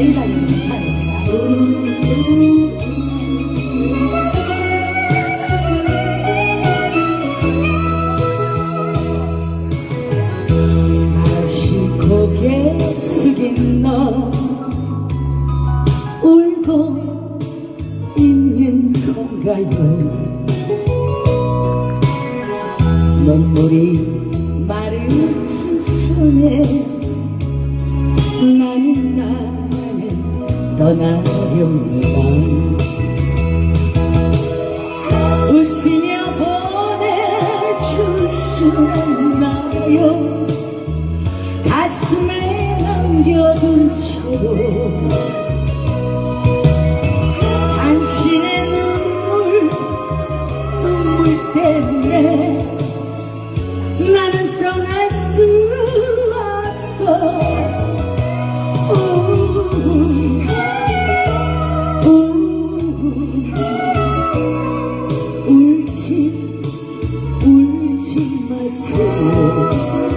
빨리 달리는 시간입니다. 고개 숙인 너 울고 있는 건가요 눈물이 마른 손에 나는 나 떠나렵니다 웃으며 보내줄 수 없나요? 가슴에 남겨둔 채로 마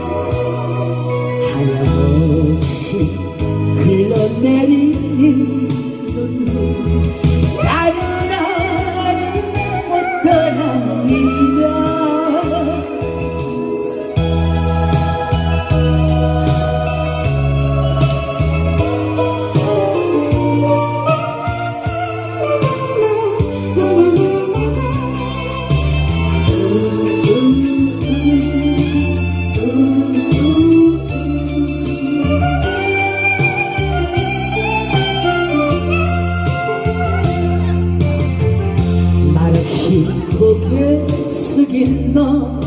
고개 숙인 너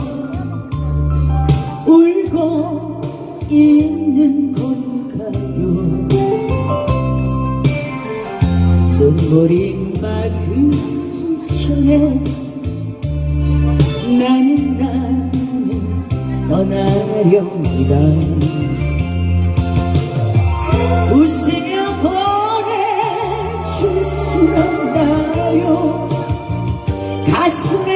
울고 있는 건가요. 눈물이 맑은 손에 나는 나는 떠나렵니다. 웃으며 보내줄 수 없나요? 가슴에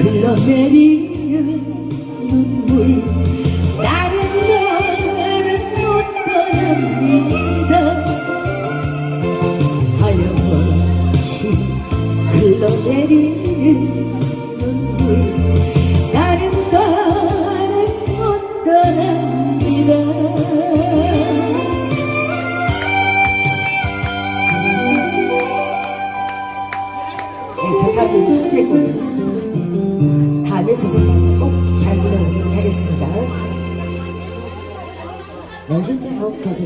흘러내리는 눈물. 다른 너를 못 떠납니다 하염없이 흘러내리는 눈물? 실제로 계세요.